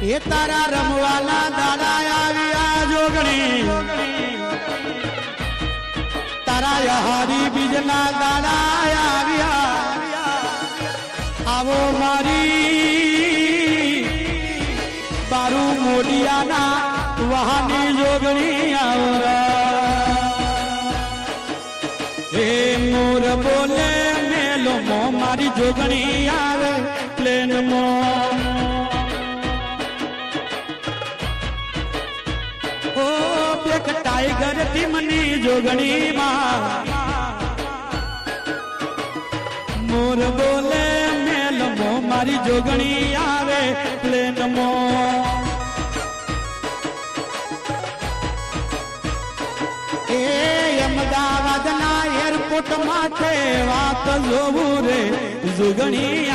એ તારા રમવાના દાડા આવ્યા જોગણી. તારા યહારી બીજના દાદા આવ્યા આવો મારી બારું મોડિયાના વહાની જોગણી આવરા. હે મોર બોલે, મેલો મો મારી જોગણી આવે પ્લેન મો બેક ટાઈગર ટીમની જોગણી માં મોર બોલે, મેલ મો, મારી જોગણી આવે પ્લેન મો. એ અમદાવાદના એરપોર્ટ માથે વાત જોવું રે, જોગણી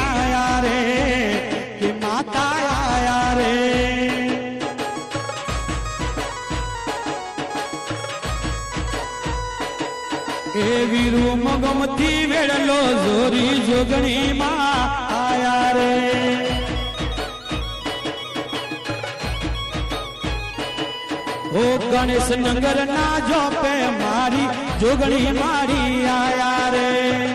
એ વીરુ મગમથી વેળલો જોરી જોગણી માં આયા રે. ઓ ગણેશ નગર ના જોપે મારી જોગણી મારી આયા રે.